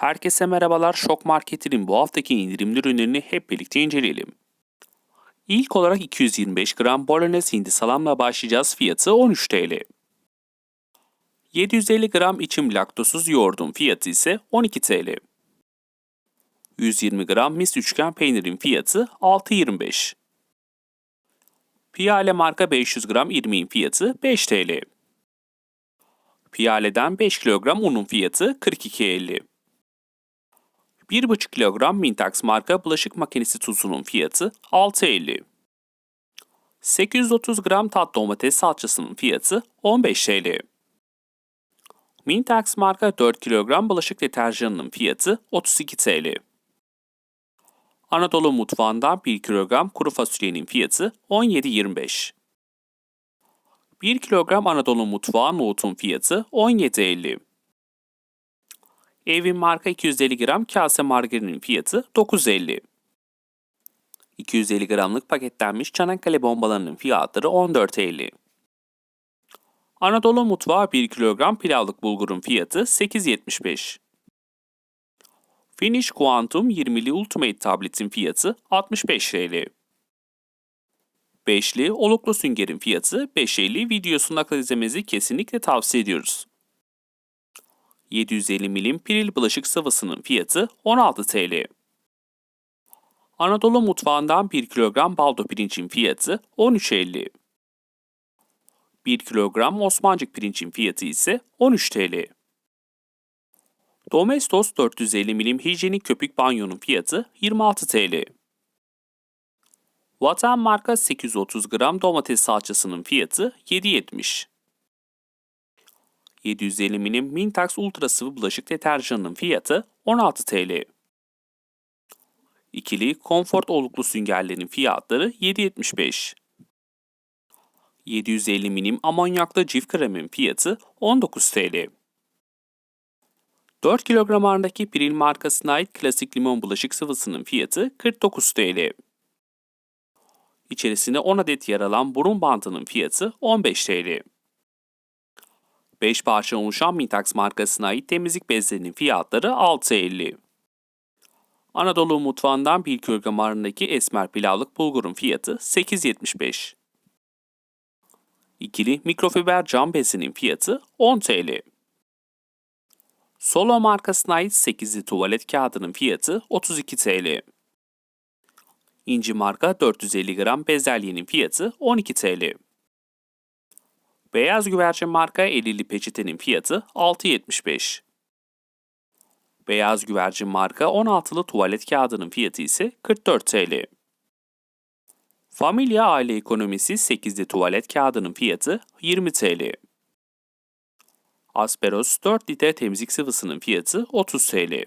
Herkese merhabalar. Şok Market'in bu haftaki indirimli ürünlerini hep birlikte inceleyelim. İlk olarak 225 gram bolognese hindi salamla başlayacağız. Fiyatı 13 TL. 750 gram içim laktosuz yoğurdun fiyatı ise 12 TL. 120 gram mis üçgen peynirin fiyatı 6.25. Piyale marka 500 gram irmiğin fiyatı 5 TL. Piyale'den 5 kilogram unun fiyatı 42.50. 1,5 kilogram Mintax marka bulaşık makinesi tuzunun fiyatı 6.50. 830 gram tat domates salçasının fiyatı 15 TL. Mintax marka 4 kilogram bulaşık deterjanının fiyatı 32 TL. Anadolu mutfağından 1 kilogram kuru fasulyenin fiyatı 17.25. 1 kilogram Anadolu mutfağı nohutun fiyatı 17.50. Evin marka 250 gram kase margarinin fiyatı 9.50. 250 gramlık paketlenmiş Çanakkale bombalarının fiyatları 14.50. Anadolu mutfağı 1 kilogram pilavlık bulgurun fiyatı 8.75. Finish Quantum 20'li Ultimate tabletin fiyatı 65 TL. 5'li oluklu süngerin fiyatı 5.50 videosunu akıl izlemenizi kesinlikle tavsiye ediyoruz. 750 milim piril bulaşık sıvısının fiyatı 16 TL. Anadolu mutfağından 1 kilogram baldo pirincin fiyatı 13.50. 1 kilogram Osmancık pirincin fiyatı ise 13 TL. Domestos 450 milim hijyenik köpük banyonun fiyatı 26 TL. Vatan marka 830 gram domates salçasının fiyatı 7.70. 750 milim Mintax Ultra sıvı bulaşık deterjanının fiyatı 16 TL. İkili Comfort oluklu süngerlerin fiyatları 7.75. 750 milim amonyaklı cif kremin fiyatı 19 TL. 4 kilogram ağırlığındaki Piril markasına ait klasik limon bulaşık sıvısının fiyatı 49 TL. İçerisinde 10 adet yer alan burun bantının fiyatı 15 TL. 5 parça oluşan Mintax markasına ait temizlik bezlerinin fiyatları 6.50. Anadolu mutfağından 1 kilogram ağırlığındaki esmer pilavlık bulgurun fiyatı 8.75. İkili mikrofiber cam bezinin fiyatı 10 TL. Solo markasına ait 8'li tuvalet kağıdının fiyatı 32 TL. İnci marka 450 gram bezelyenin fiyatı 12 TL. Beyaz güvercin marka 50'li peçetenin fiyatı 6.75. Beyaz güvercin marka 16'lı tuvalet kağıdının fiyatı ise 44 TL. Familya aile ekonomisi 8'li tuvalet kağıdının fiyatı 20 TL. Asperos 4 litre temizlik sıvısının fiyatı 30 TL.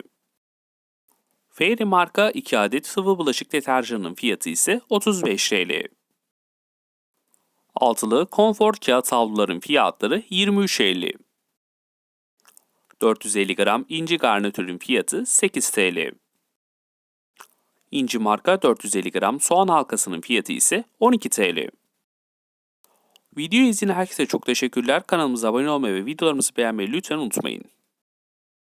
Fairy marka 2 adet sıvı bulaşık deterjanının fiyatı ise 35 TL. Altılı Comfort kağıt havluların fiyatları 23.50. 450 gram inci garnitürün fiyatı 8 TL. İnci marka 450 gram soğan halkasının fiyatı ise 12 TL. Video izleyen herkese çok teşekkürler. Kanalımıza abone olmayı ve videolarımızı beğenmeyi lütfen unutmayın.